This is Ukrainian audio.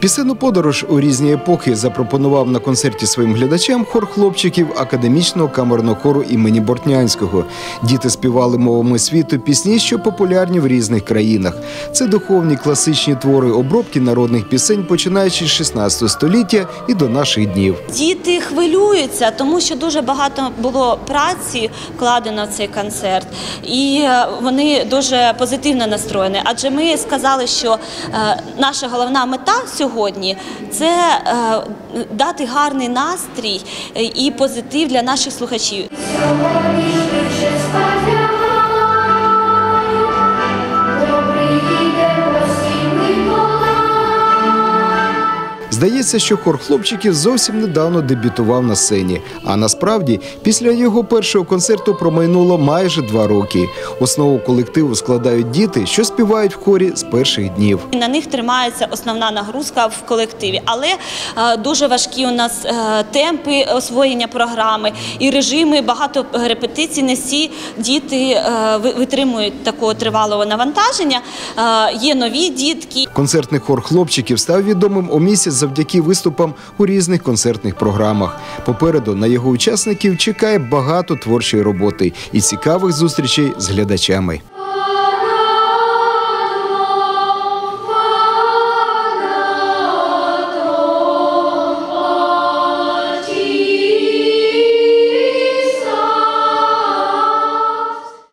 Пісенну подорож у різні епохи запропонував на концерті своїм глядачам хор хлопчиків академічного камерного хору імені Бортнянського. Діти співали мовами світу пісні, що популярні в різних країнах. Це духовні класичні твори обробки народних пісень, починаючи з 16 століття і до наших днів. Діти хвилюються, тому що дуже багато було праці вкладено в цей концерт, і е, вони дуже позитивно настроєні. Адже ми сказали, що е, наша головна мета сьогодні це е, дати гарний настрій е, і позитив для наших слухачів. Здається, що хор хлопчиків зовсім недавно дебютував на сцені. А насправді, після його першого концерту промайнуло майже два роки. Основу колективу складають діти, що співають в хорі з перших днів. На них тримається основна нагрузка в колективі, але е, дуже важкі у нас е, темпи освоєння програми і режими. Багато репетицій. Не всі діти е, витримують такого тривалого навантаження. Є нові дітки. Концертний хор хлопчиків став відомим у місяць завдяки виступам у різних концертних програмах. Попереду на його учасників чекає багато творчої роботи і цікавих зустрічей з глядачами.